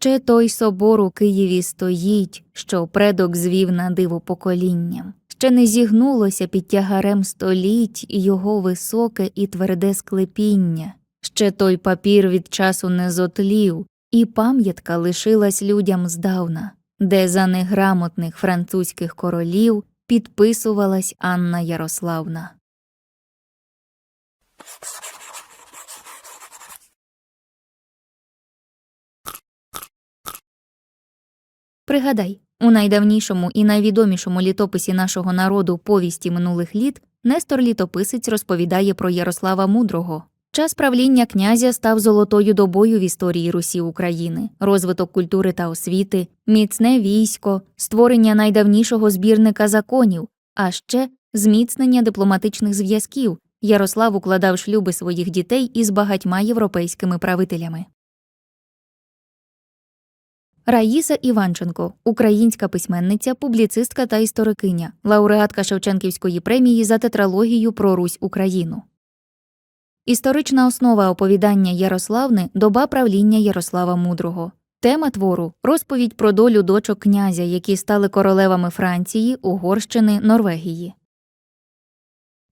ще той собор у Києві стоїть, що предок звів на диво поколінням. Ще не зігнулося під тягарем століть його високе і тверде склепіння. Ще той папір від часу не зотлів, і пам'ятка лишилась людям здавна, де за неграмотних французьких королів підписувалась Анна Ярославна. Пригадай, у найдавнішому і найвідомішому літописі нашого народу повісті минулих літ Нестор Літописець розповідає про Ярослава Мудрого. Час правління князя став золотою добою в історії Русі України, розвиток культури та освіти, міцне військо, створення найдавнішого збірника законів, а ще зміцнення дипломатичних зв'язків. Ярослав укладав шлюби своїх дітей із багатьма європейськими правителями. Раїса Іванченко, українська письменниця, публіцистка та історикиня, лауреатка Шевченківської премії за тетралогію про Русь Україну. Історична основа оповідання Ярославни доба правління Ярослава Мудрого. Тема твору розповідь про долю дочок князя, які стали королевами Франції, Угорщини, Норвегії.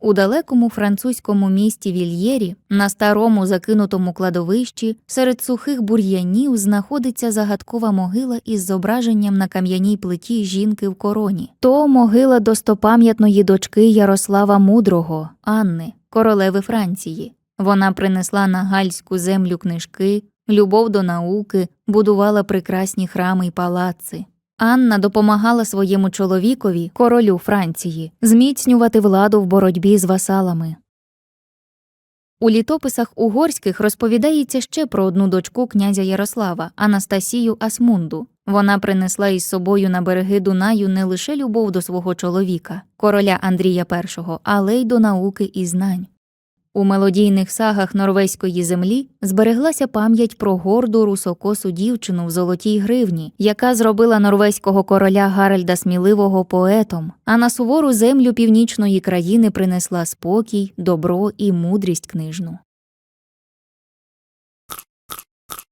У далекому французькому місті Вільєрі, на старому закинутому кладовищі, серед сухих бур'янів знаходиться загадкова могила із зображенням на кам'яній плиті жінки в короні. То могила достопам'ятної дочки Ярослава Мудрого, Анни, королеви Франції. Вона принесла на гальську землю книжки, любов до науки, будувала прекрасні храми й палаци. Анна допомагала своєму чоловікові, королю Франції, зміцнювати владу в боротьбі з васалами. У літописах угорських розповідається ще про одну дочку князя Ярослава, Анастасію Асмунду. Вона принесла із собою на береги Дунаю не лише любов до свого чоловіка, короля Андрія І, але й до науки і знань. У мелодійних сагах норвезької землі збереглася пам'ять про горду русокосу дівчину в золотій гривні, яка зробила норвезького короля Гаральда Сміливого поетом, а на сувору землю північної країни принесла спокій, добро і мудрість книжну.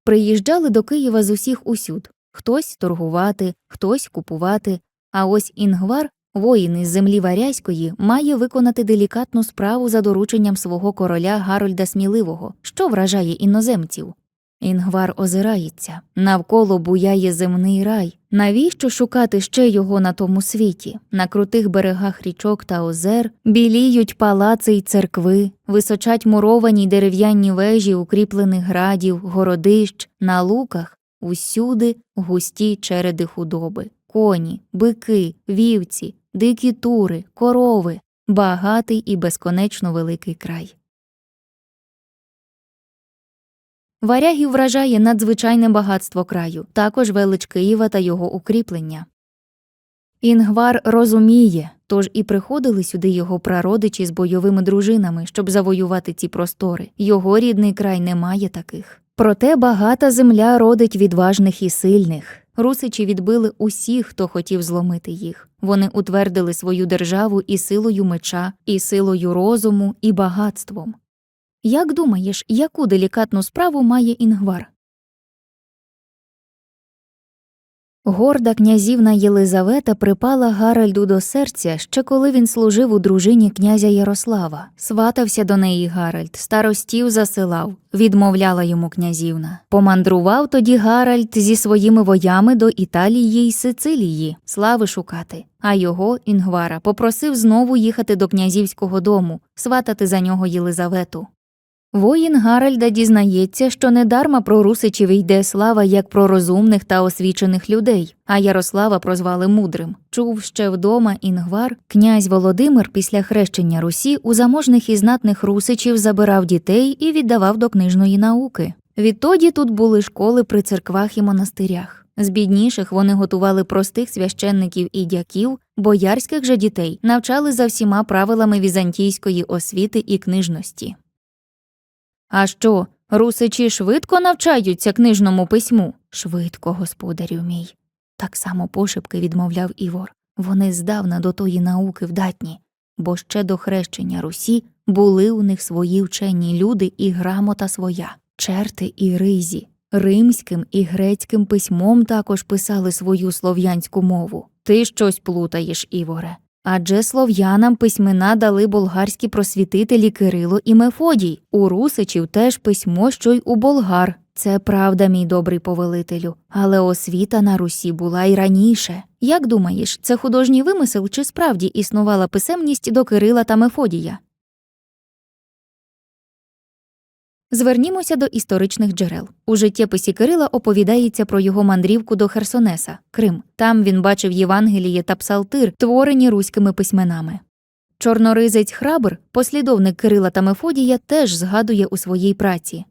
Приїжджали до Києва з усіх усюд хтось торгувати, хтось купувати, а ось Інгвар Воїн із землі Варязької має виконати делікатну справу за дорученням свого короля Гарольда Сміливого, що вражає іноземців. Інгвар озирається навколо буяє земний рай. Навіщо шукати ще його на тому світі? На крутих берегах річок та озер біліють палаци й церкви, височать муровані дерев'яні вежі укріплених градів, городищ, на луках усюди густі череди худоби, коні, бики, вівці, дикі тури, корови, багатий і безконечно великий край. Варягів вражає надзвичайне багатство краю, також велич Києва та його укріплення. Інгвар розуміє, тож і приходили сюди його прародичі з бойовими дружинами, щоб завоювати ці простори. Його рідний край не має таких. Проте багата земля родить відважних і сильних. Русичі відбили усіх, хто хотів зломити їх. Вони утвердили свою державу і силою меча, і силою розуму, і багатством. Як думаєш, яку делікатну справу має Інгвар? Горда князівна Єлизавета припала Гаральду до серця ще коли він служив у дружині князя Ярослава. Сватався до неї Гаральд, старостів засилав, відмовляла йому князівна. Помандрував тоді Гаральд зі своїми воями до Італії й Сицилії, слави шукати. А його, Інгвара, попросив знову їхати до князівського дому, сватати за нього Єлизавету. Воїн Гаральда дізнається, що недарма про Русичів йде слава як про розумних та освічених людей, а Ярослава прозвали мудрим. Чув ще вдома Інгвар, князь Володимир після хрещення Русі у заможних і знатних русичів забирав дітей і віддавав до книжної науки. Відтоді тут були школи при церквах і монастирях. З бідніших вони готували простих священників і дяків, боярських же дітей навчали за всіма правилами візантійської освіти і книжності. А що, русичі швидко навчаються книжному письму? Швидко, господарю мій. Так само пошепки відмовляв Івор. Вони здавна до тої науки вдатні, бо ще до хрещення Русі були у них свої вчені люди і грамота своя, черти і ризі. Римським і грецьким письмом також писали свою слов'янську мову. Ти щось плутаєш, Іворе. Адже слов'янам письмена дали болгарські просвітителі Кирило і Мефодій. У русичів теж письмо, що й у болгар. Це правда, мій добрий повелителю, але освіта на Русі була й раніше. Як думаєш, це художній вимисел чи справді існувала писемність до Кирила та Мефодія? Звернімося до історичних джерел. У життєписі Кирила оповідається про його мандрівку до Херсонеса, Крим. Там він бачив Євангеліє та Псалтир, творені руськими письменами. Чорноризець Храбр, послідовник Кирила та Мефодія, теж згадує у своїй праці.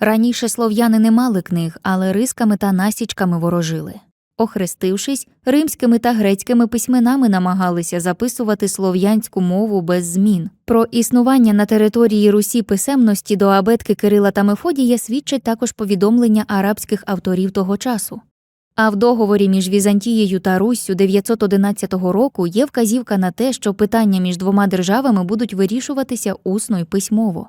Раніше слов'яни не мали книг, але рисками та насічками ворожили. Охрестившись, римськими та грецькими письменами намагалися записувати слов'янську мову без змін. Про існування на території Русі писемності до абетки Кирила та Мефодія свідчать також повідомлення арабських авторів того часу. А в договорі між Візантією та Руссю 911 року є вказівка на те, що питання між двома державами будуть вирішуватися усно й письмово.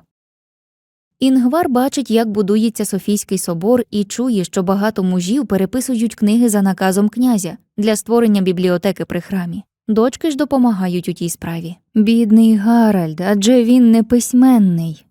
Інгвар бачить, як будується Софійський собор, і чує, що багато мужів переписують книги за наказом князя для створення бібліотеки при храмі. Дочки ж допомагають у тій справі. Бідний Гаральд, адже він не письменний.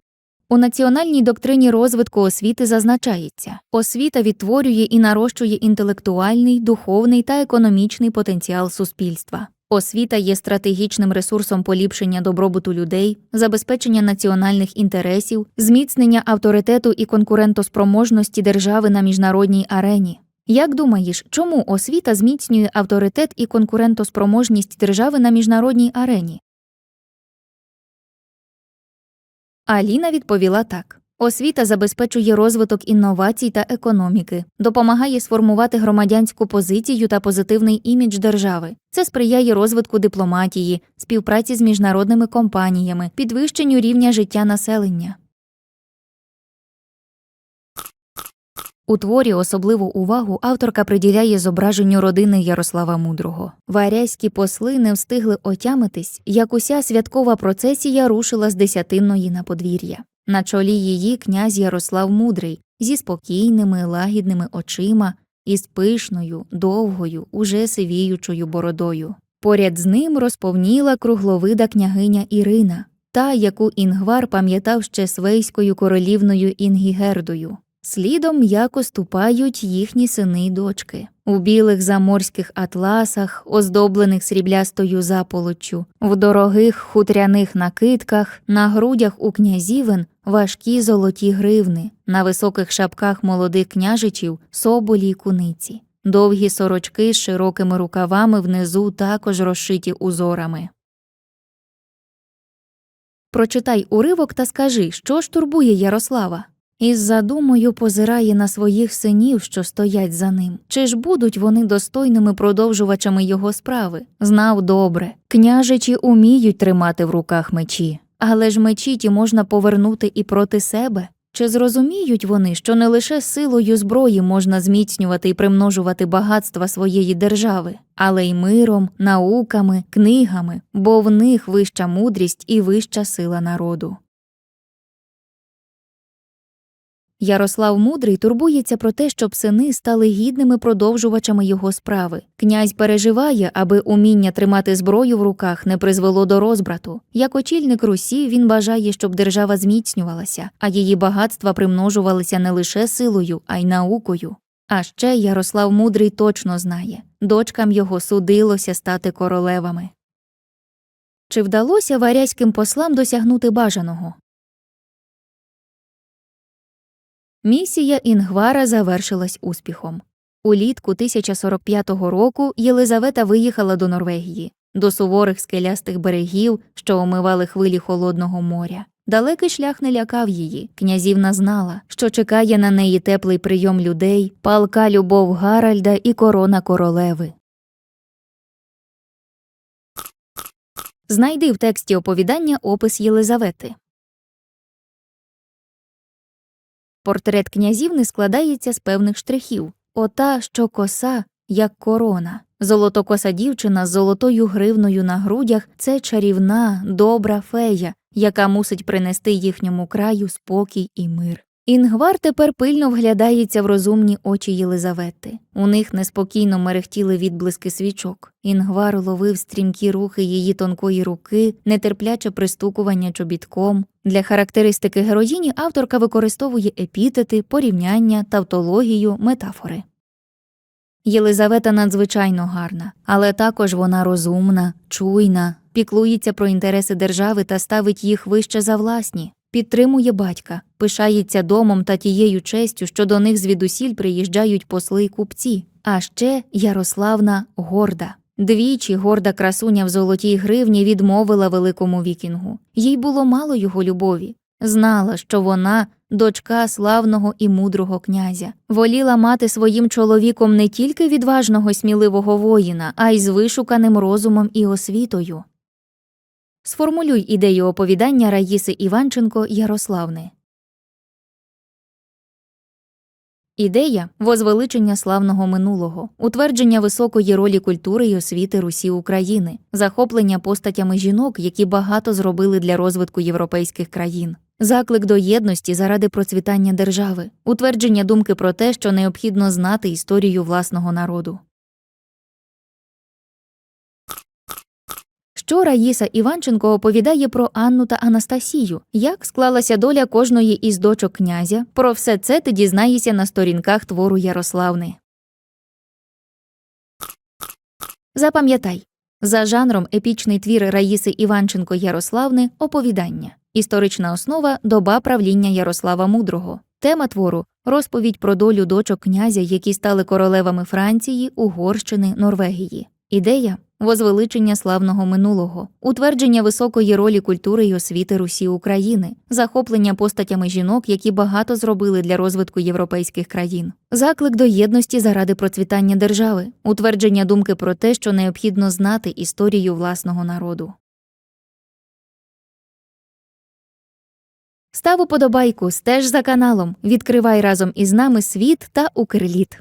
У національній доктрині розвитку освіти зазначається, освіта відтворює і нарощує інтелектуальний, духовний та економічний потенціал суспільства. Освіта є стратегічним ресурсом поліпшення добробуту людей, забезпечення національних інтересів, зміцнення авторитету і конкурентоспроможності держави на міжнародній арені. Як думаєш, чому освіта зміцнює авторитет і конкурентоспроможність держави на міжнародній арені? Аліна відповіла так. Освіта забезпечує розвиток інновацій та економіки, допомагає сформувати громадянську позицію та позитивний імідж держави. Це сприяє розвитку дипломатії, співпраці з міжнародними компаніями, підвищенню рівня життя населення. У творі особливу увагу авторка приділяє зображенню родини Ярослава Мудрого. Варязькі посли не встигли отямитись, як уся святкова процесія рушила з десятинної на подвір'я. На чолі її князь Ярослав Мудрий зі спокійними, лагідними очима і з пишною, довгою, уже сивіючою бородою. Поряд з ним розповніла кругловида княгиня Ірина, та, яку Інгвар пам'ятав ще свейською королівною Інгігердою. Слідом м'яко ступають їхні сини й дочки. У білих заморських атласах, оздоблених сріблястою заполоччю, в дорогих хутряних накидках, на грудях у князівен важкі золоті гривни, на високих шапках молодих княжичів соболі й куниці. Довгі сорочки з широкими рукавами внизу також розшиті узорами. Прочитай уривок та скажи, що ж турбує Ярослава. Із задумою позирає на своїх синів, що стоять за ним. Чи ж будуть вони достойними продовжувачами його справи? Знав добре. Княжичі уміють тримати в руках мечі, але ж мечі ті можна повернути і проти себе. Чи зрозуміють вони, що не лише силою зброї можна зміцнювати і примножувати багатства своєї держави, але й миром, науками, книгами, бо в них вища мудрість і вища сила народу. Ярослав Мудрий турбується про те, щоб сини стали гідними продовжувачами його справи. Князь переживає, аби уміння тримати зброю в руках не призвело до розбрату. Як очільник Русі він бажає, щоб держава зміцнювалася, а її багатства примножувалися не лише силою, а й наукою. А ще Ярослав Мудрий точно знає дочкам його судилося стати королевами. Чи вдалося варязьким послам досягнути бажаного? Місія Інгвара завершилась успіхом. Улітку 1045 року Єлизавета виїхала до Норвегії, до суворих скелястих берегів, що омивали хвилі холодного моря. Далекий шлях не лякав її. Князівна знала, що чекає на неї теплий прийом людей, палка любов Гаральда і корона королеви. Знайди в тексті оповідання опис Єлизавети. Портрет князівни складається з певних штрихів. Ота, що коса, як корона. Золотокоса дівчина з золотою гривною на грудях це чарівна, добра фея, яка мусить принести їхньому краю спокій і мир. Інгвар тепер пильно вглядається в розумні очі Єлизавети. У них неспокійно мерехтіли відблиски свічок. Інгвар ловив стрімкі рухи її тонкої руки, нетерпляче пристукування чобітком. Для характеристики героїні авторка використовує епітети, порівняння, тавтологію, метафори. Єлизавета надзвичайно гарна, але також вона розумна, чуйна, піклується про інтереси держави та ставить їх вище за власні, підтримує батька, пишається домом та тією честю, що до них звідусіль приїжджають посли й купці. А ще Ярославна горда. Двічі горда красуня в золотій гривні відмовила великому вікінгу. Їй було мало його любові. Знала, що вона дочка славного і мудрого князя, воліла мати своїм чоловіком не тільки відважного сміливого воїна, а й з вишуканим розумом і освітою. Сформулюй ідею оповідання Раїси Іванченко Ярославни. Ідея возвеличення славного минулого, утвердження високої ролі культури й освіти Русі України, захоплення постатями жінок, які багато зробили для розвитку європейських країн, заклик до єдності заради процвітання держави, утвердження думки про те, що необхідно знати історію власного народу. Що Раїса Іванченко оповідає про Анну та Анастасію, як склалася доля кожної із дочок князя, про все це ти дізнаєшся на сторінках твору Ярославни. Запам'ятай за жанром епічний твір Раїси Іванченко Ярославни оповідання. Історична основа доба правління Ярослава Мудрого. Тема твору розповідь про долю дочок князя, які стали королевами Франції, Угорщини, Норвегії. Ідея возвеличення славного минулого, утвердження високої ролі культури й освіти Русі України, захоплення постатями жінок, які багато зробили для розвитку європейських країн, заклик до єдності заради процвітання держави, утвердження думки про те, що необхідно знати історію власного народу. Став уподобайку, стеж за каналом, відкривай разом із нами світ та Укрліт.